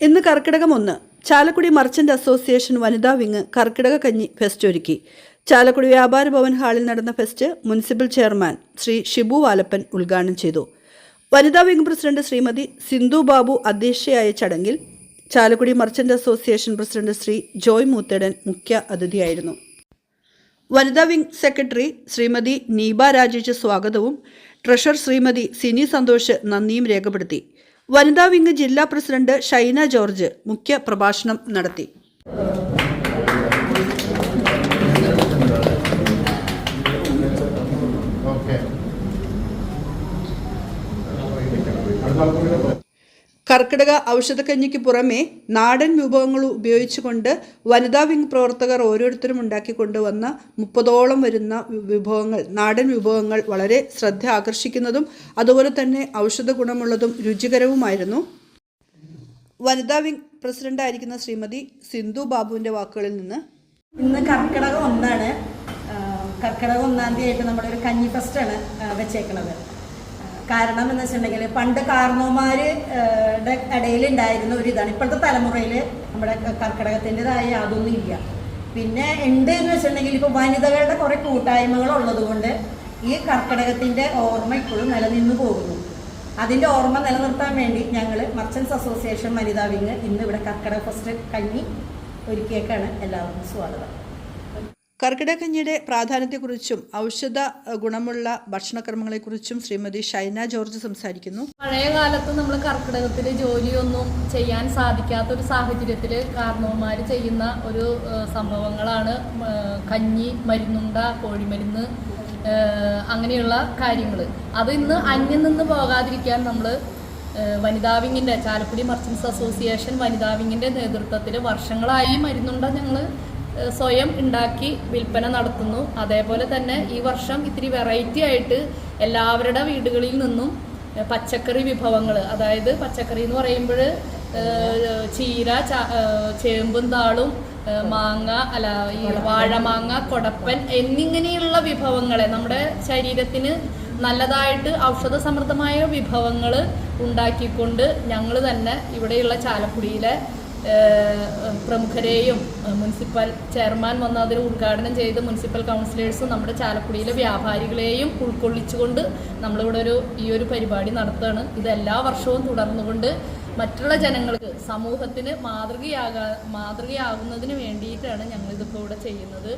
ഇന്ന് കർക്കിടകം ഒന്ന്. Chalakudy merchant association വനിതാ വിങ് കർക്കിടക കഞ്ഞി ഫെസ്റ്റ് ഒരുക്കി. ചാലക്കുടി വ്യാപാര ഭവൻ ഹാളിൽ നടന്ന fest municipal chairman Shri Shibu Valappan ഉദ്ഘാടനം ചെയ്തു. വനിതാ വിങ് പ്രസിഡന്റ് ശ്രീമതി സിന്ധു ബാബു അധ്യക്ഷയായ ചടങ്ങിൽ Chalakudy merchant association president Shri Joy Moothedan മുഖ്യ അതിഥിയായിരുന്നു. വനിതാ വിംഗ് സെക്രട്ടറി ശ്രീമതി നീബ രാജേഷ് സ്വാഗതവും ട്രഷർ ശ്രീമതി സിനി സന്തോഷ് നന്ദിയും രേഖപ്പെടുത്തി. വനിതാ വിംഗ് ജില്ലാ പ്രസിഡന്റ് ഷൈന ജോർജ് മുഖ്യ പ്രഭാഷണം നടത്തി കർക്കിടക ഔഷധക്കഞ്ഞിക്ക് പുറമെ നാടൻ വിഭവങ്ങൾ ഉപയോഗിച്ചുകൊണ്ട് വനിതാ വിംഗ് പ്രവർത്തകർ ഓരോരുത്തരും ഉണ്ടാക്കിക്കൊണ്ടുവന്ന മുപ്പതോളം വരുന്ന വിഭവങ്ങൾ നാടൻ വിഭവങ്ങൾ വളരെ ശ്രദ്ധ ആകർഷിക്കുന്നതും അതുപോലെ തന്നെ ഔഷധ ഗുണമുള്ളതും രുചികരവുമായിരുന്നു. വനിതാ വിംഗ് പ്രസിഡന്റായിരിക്കുന്ന ശ്രീമതി സിന്ധു ബാബുവിന്റെ വാക്കുകളിൽ നിന്ന്. ഇന്ന് കർക്കിടകം ഒന്നാണ്. കർക്കിടകം ഒന്നാം തീയതി ആയിട്ട് നമ്മളൊരു കഞ്ഞി ഫെസ്റ്റാണ് വെച്ചേക്കുന്നത് കാരണം എന്ന് വെച്ചിട്ടുണ്ടെങ്കിൽ പണ്ട് കാർണോമാരുടെ ഇടയിൽ ഉണ്ടായിരുന്ന ഒരു ഇതാണ്. ഇപ്പോഴത്തെ തലമുറയിൽ നമ്മുടെ കർക്കിടകത്തിന്റെതായ യാതൊന്നും ഇല്ല. പിന്നെ ഉണ്ട് എന്ന് വെച്ചിട്ടുണ്ടെങ്കിൽ ഇപ്പോൾ വനിതകളുടെ കുറേ കൂട്ടായ്മകൾ ഉള്ളത് കൊണ്ട് ഈ കർക്കിടകത്തിന്റെ ഓർമ്മ ഇപ്പോഴും നിലനിന്ന് പോകുന്നു. അതിന്റെ ഓർമ്മ നിലനിർത്താൻ വേണ്ടി ഞങ്ങൾ മർച്ചൻസ് അസോസിയേഷൻ വനിതാ വിങ് ഇന്ന് ഇവിടെ കർക്കിടക ഫസ്റ്റ് കഞ്ഞി ഒരുക്കിയേക്കാണ് എല്ലാവർക്കും സ്വാഗതം. കർക്കിടക കഞ്ഞിയുടെ പ്രാധാന്യത്തെക്കുറിച്ചും ഔഷധ ഗുണമുള്ള ഭക്ഷണക്രമങ്ങളെക്കുറിച്ചും ശ്രീമതി ഷൈന ജോർജ് സംസാരിക്കുന്നു. പഴയ കാലത്ത് നമ്മൾ കർക്കിടകത്തിൽ ജോലിയൊന്നും ചെയ്യാൻ സാധിക്കാത്ത ഒരു സാഹചര്യത്തിൽ കാരണവന്മാർ ചെയ്യുന്ന ഒരു സംഭവങ്ങളാണ് കഞ്ഞി മരുന്നുണ്ട കോഴിമരുന്ന് അങ്ങനെയുള്ള കാര്യങ്ങൾ അത് ഇന്ന് അന്യം നിന്ന് പോകാതിരിക്കാൻ നമ്മൾ വനിതാ വിങ്ങിന്റെ ചാലക്കുടി മർച്ചൻസ് അസോസിയേഷൻ വനിതാ വിങ്ങിന്റെ നേതൃത്വത്തിൽ വർഷങ്ങളായി മരുന്നുണ്ട ഞങ്ങൾ സ്വയം ഉണ്ടാക്കി വിൽപ്പന നടത്തുന്നു. അതേപോലെ തന്നെ ഈ വർഷം ഇത്തിരി വെറൈറ്റി ആയിട്ട് എല്ലാവരുടെ വീടുകളിൽ നിന്നും പച്ചക്കറി വിഭവങ്ങൾ അതായത് പച്ചക്കറി എന്ന് പറയുമ്പോൾ ചീര ചേമ്പും താളും മാങ്ങ അല്ല ഈ വാഴമാങ്ങ കൊടപ്പൻ എന്നിങ്ങനെയുള്ള വിഭവങ്ങളെ നമ്മുടെ ശരീരത്തിന് നല്ലതായിട്ട് ഔഷധ സമൃദ്ധമായ വിഭവങ്ങൾ ഉണ്ടാക്കിക്കൊണ്ട് ഞങ്ങൾ തന്നെ ഇവിടെയുള്ള ചാലക്കുടിയിലെ പ്രമുഖരെയും മുനിസിപ്പൽ ചെയർമാൻ വന്ന് അതിന് ഉദ്ഘാടനം ചെയ്ത് മുനിസിപ്പൽ കൗൺസിലേഴ്സും നമ്മുടെ ചാലക്കുടിയിലെ വ്യാപാരികളെയും ഉൾക്കൊള്ളിച്ചുകൊണ്ട് നമ്മളിവിടെ ഒരു ഈ ഒരു പരിപാടി നടത്തുകയാണ്. ഇത് എല്ലാ വർഷവും തുടർന്നുകൊണ്ട് മറ്റുള്ള ജനങ്ങൾക്ക് സമൂഹത്തിന് മാതൃകയാകാ മാതൃകയാകുന്നതിന് വേണ്ടിയിട്ടാണ് ഞങ്ങളിതിപ്പോൾ ഇവിടെ ചെയ്യുന്നത്.